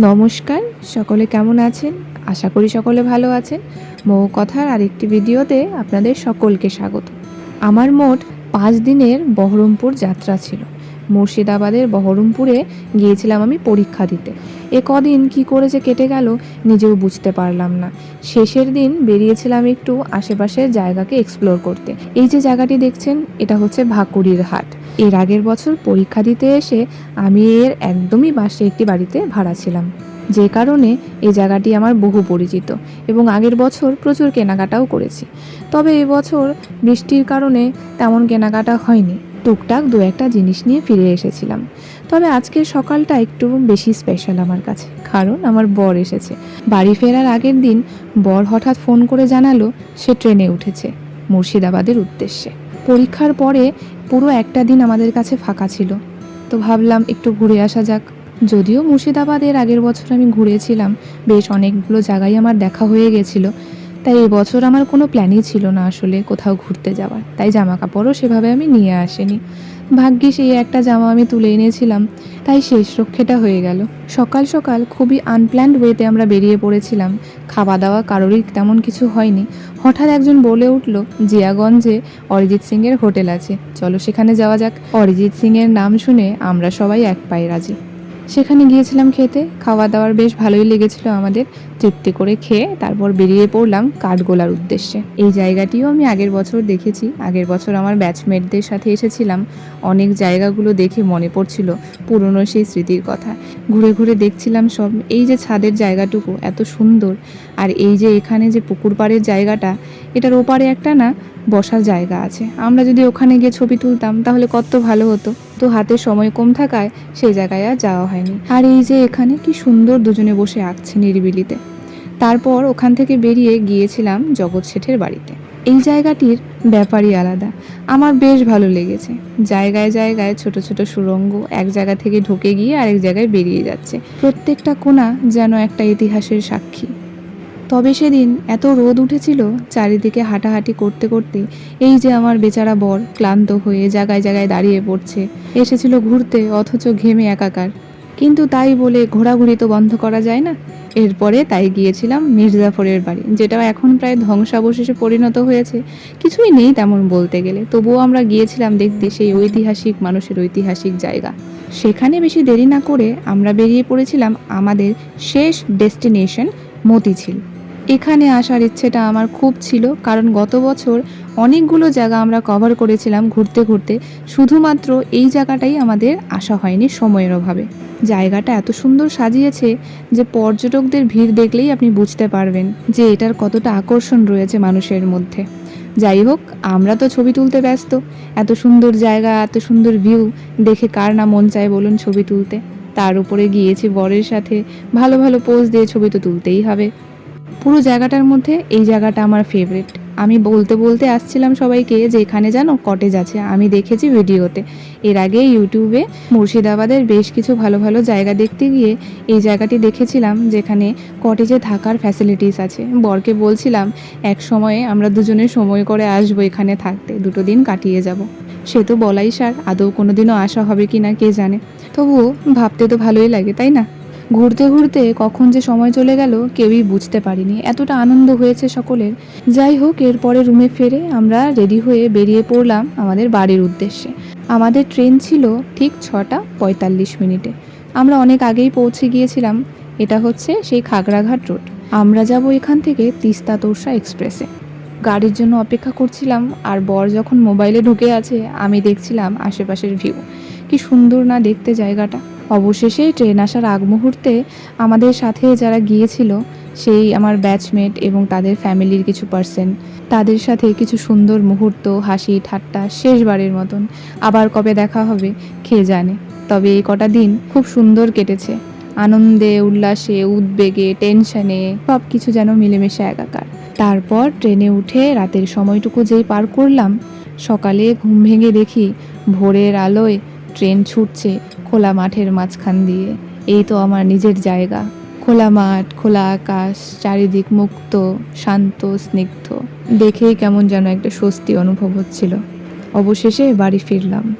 নমস্কার, সকলে কেমন আছেন? আশা করি সকলে ভালো আছেন। মৌ কথার আরেকটি ভিডিওতে আপনাদের সকলকে স্বাগত। আমার মোট পাঁচ দিনের বহরমপুর যাত্রা ছিল। মুর্শিদাবাদের বহরমপুরে গিয়েছিলাম আমি পরীক্ষা দিতে। এ কদিন কি করে যে কেটে গেল নিজেও বুঝতে পারলাম না। শেষের দিন বেরিয়েছিলাম একটু আশেপাশের জায়গাকে এক্সপ্লোর করতে। এই যে জায়গাটি দেখছেন, এটা হচ্ছে ভাকুড়ির হাট। এর আগের বছর পরীক্ষা দিতে এসে আমি এর একদমই পাশে একটি বাড়িতে ভাড়া ছিলাম। যে কারণে এই জায়গাটি আমার বহু পরিচিত এবং আগের বছর প্রচুর কেনাকাটাও করেছি। তবে এবছর বৃষ্টির কারণে তেমন কেনাকাটা হয়নি। টুকটাক দু একটা জিনিস নিয়ে ফিরে এসেছিলাম। তবে আজকের সকালটা একটু বেশি স্পেশাল আমার কাছে, কারণ আমার বর এসেছে। বাড়ি ফেরার আগের দিন বর হঠাৎ ফোন করে জানালো, সে ট্রেনে উঠেছে, মুর্শিদাবাদের উদ্দেশ্যে। পরীক্ষার পরে পুরো একটা দিন আমাদের কাছে ফাঁকা ছিল। তো ভাবলাম একটু ঘুরে আসা যাক। যদিও মুর্শিদাবাদের আগের বছর আমি ঘুরেছিলাম, বেশ অনেকগুলো জায়গায় আমার দেখা হয়ে গেছিল। তাই এবছর আমার কোনো প্ল্যানই ছিল না আসলে কোথাও ঘুরতে যাওয়ার। তাই জামা কাপড়ও সেভাবে আমি নিয়ে আসিনি। ভাগ্যিস এই একটা জামা আমি তুলে এনেছিলাম, তাই শেষ রক্ষেটা হয়ে গেল। সকাল সকাল খুবই আনপ্ল্যান্ড ওয়েতে আমরা বেরিয়ে পড়েছিলাম। খাওয়া দাওয়া কারোরই তেমন কিছু হয়নি। হঠাৎ একজন বলে উঠল, জিয়াগঞ্জে অরিজিৎ সিংয়ের হোটেল আছে। চলো সেখানে যাওয়া যাক। অরিজিৎ সিংয়ের নাম শুনে আমরা সবাই এক পায়ে রাজি। সেখানে গিয়েছিলাম খেতে। খাওয়া দাওয়ার বেশ ভালোই লেগেছিল আমাদের। তৃপ্তি করে খেয়ে তারপর বেরিয়ে পড়লাম কাঠগোলার উদ্দেশ্যে। এই জায়গাটিও আমি আগের বছর দেখেছি। আগের বছর আমার ব্যাচমেটদের সাথে এসেছিলাম। অনেক জায়গাগুলো দেখে মনে পড়ছিল পুরনো সেই স্মৃতির কথা। ঘুরে ঘুরে দেখছিলাম সব। এই যে ছাদের জায়গাটুকু, এত সুন্দর। আর এই যে এখানে যে পুকুর পাড়ের জায়গাটা এটার ওপারে একটা না বসার জায়গা আছে। আমরা যদি ওখানে গিয়ে ছবি তুলতাম, তাহলে কত ভালো হতো। তো হাতে সময় কম থাকায় সেই জায়গায় আর যাওয়া হয়নি। আর এই যে এখানে কি সুন্দর দুজনে বসে আঁকছে নিরিবিলিতে। তারপর ওখান থেকে বেরিয়ে গিয়েছিলাম জগৎ শেঠের বাড়িতে। এই জায়গাটির ব্যাপারই আলাদা। আমার বেশ ভালো লেগেছে। জায়গায় জায়গায় ছোট ছোট সুড়ঙ্গ এক জায়গা থেকে ঢুকে গিয়ে আরেক জায়গায় বেরিয়ে যাচ্ছে। প্রত্যেকটা কোণা যেন একটা ইতিহাসের সাক্ষী। তবে সেদিন এত রোদ উঠেছিল চারিদিকে হাঁটাহাঁটি করতে করতে, এই যে আমার বেচারা বর ক্লান্ত হয়ে জায়গায় জায়গায় দাঁড়িয়ে পড়ছে। এসেছিল ঘুরতে, অথচ ঘেমে একাকার। কিন্তু তাই বলে ঘোরাঘুরি তো বন্ধ করা যায় না। এরপরে তাই গিয়েছিলাম মির্জাফরের বাড়ি, যেটা এখন প্রায় ধ্বংসাবশেষে পরিণত হয়েছে। কিছুই নেই তেমন বলতে গেলে। তবুও আমরা গিয়েছিলাম দেখতে সেই ঐতিহাসিক মানুষের ঐতিহাসিক জায়গা। সেখানে বেশি দেরি না করে আমরা বেরিয়ে পড়েছিলাম আমাদের শেষ ডেস্টিনেশন মতিঝিল। এখানে আসার ইচ্ছেটা আমার খুব ছিল, কারণ গত বছর অনেকগুলো জায়গা আমরা কভার করেছিলাম ঘুরতে ঘুরতে। শুধুমাত্র এই জায়গাটাই আমাদের আসা হয়নি সময়ের অভাবে। জায়গাটা এত সুন্দর সাজিয়েছে যে পর্যটকদের ভিড় দেখলেই আপনি বুঝতে পারবেন যে এটার কতটা আকর্ষণ রয়েছে মানুষের মধ্যে। যাই হোক, আমরা তো ছবি তুলতে ব্যস্ত। এত সুন্দর জায়গা, এত সুন্দর ভিউ দেখে কার না মন চায় বলুন ছবি তুলতে। তার উপরে গিয়েছি বরের সাথে, ভালো ভালো পোজ দিয়ে ছবি তো তুলতেই হবে। পুরো জায়গাটার মধ্যে এই জায়গাটা আমার ফেভারিট আমি বলতে বলতে আসছিলাম সবাইকে যে এখানে জানো কটেজ আছে, আমি দেখেছি ভিডিওতে। এর আগে ইউটিউবে মুর্শিদাবাদের বেশ কিছু ভালো ভালো জায়গা দেখতে গিয়ে এই জায়গাটি দেখেছিলাম যেখানে কটেজে থাকার ফ্যাসিলিটিস আছে। বরকে বলছিলাম, এক সময়ে আমরা দুজনে সময় করে আসব এখানে থাকতে, দুটো দিন কাটিয়ে যাব। সে তো বলাই সার, আদৌ কোনোদিনও আসা হবে কি না কে জানে। তবুও ভাবতে তো ভালোই লাগে, তাই না? ঘুরতে ঘুরতে কখন যে সময় চলে গেল কেউই বুঝতে পারিনি। এতটা আনন্দ হয়েছে সকলের। যাই হোক এরপরে রুমে ফেরে আমরা রেডি হয়ে বেরিয়ে পড়লাম আমাদের বাড়ির উদ্দেশ্যে। আমাদের ট্রেন ছিল ঠিক ছটা পঁয়তাল্লিশ মিনিটে। আমরা অনেক আগেই পৌঁছে গিয়েছিলাম। এটা হচ্ছে সেই খাগড়াঘাট রোড। আমরা যাব এখান থেকে তিস্তা তোরসা এক্সপ্রেসে। গাড়ির জন্য অপেক্ষা করছিলাম আর বর যখন মোবাইলে ঢুকে আছে, আমি দেখছিলাম আশেপাশের ভিউ কি সুন্দর না দেখতে জায়গাটা। অবশেষে ট্রেন আসার আগ মুহূর্তে আমাদের সাথে যারা গিয়েছিল, সেই আমার ব্যাচমেট এবং তাদের ফ্যামিলির কিছু পার্সন তাদের সাথে কিছু সুন্দর মুহূর্ত, হাসি, ঠাট্টা শেষবারের মতন। আবার কবে দেখা হবে খেয়ে জানে। তবে এই কটা দিন খুব সুন্দর কেটেছে। আনন্দে, উল্লাসে, উদ্বেগে, টেনশনে সব কিছু যেন মিলেমিশে একাকার। তারপর ট্রেনে উঠে রাতের সময়টুকু যেই পার করলাম, সকালে ঘুম ভেঙে দেখি ভোরের আলোয় ট্রেন ছুটছে খোলা মাঠের মাঝখান দিয়ে। এই তো আমার নিজের জায়গা। খোলা মাঠ, খোলা আকাশ, চারিদিক মুক্ত, শান্ত, স্নিগ্ধ। দেখেই কেমন যেন একটা স্বস্তি অনুভব হচ্ছিল। অবশেষে বাড়ি ফিরলাম।